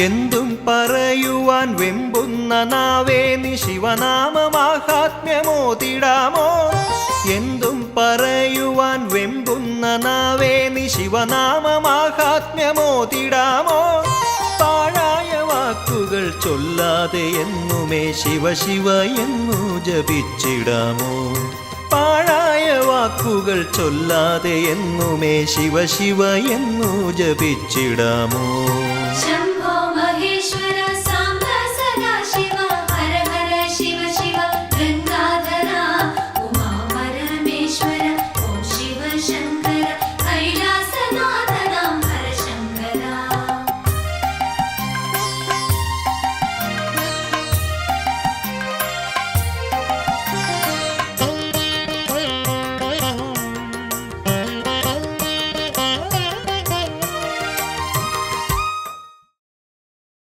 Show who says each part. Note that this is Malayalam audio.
Speaker 1: എന്തും പറയുവാൻ വെമ്പുന്ന നാവേ നി ശിവനാമമാഹാത്മ്യമോതിടാമോ? എന്തും പറയുവാൻ വെമ്പുന്ന നാവേ നി ശിവനാമമാഹാത്മ്യമോതിടാമോ? പാഴായ വാക്കുകൾ ചൊല്ലാതെ എന്നുമേ ശിവ ശിവ എന്നു ജപിച്ചിടാമോ? പാഴായ വാക്കുകൾ ചൊല്ലാതെ എന്നുമേ ശിവ ശിവ എന്നു ജപിച്ചിടാമോ?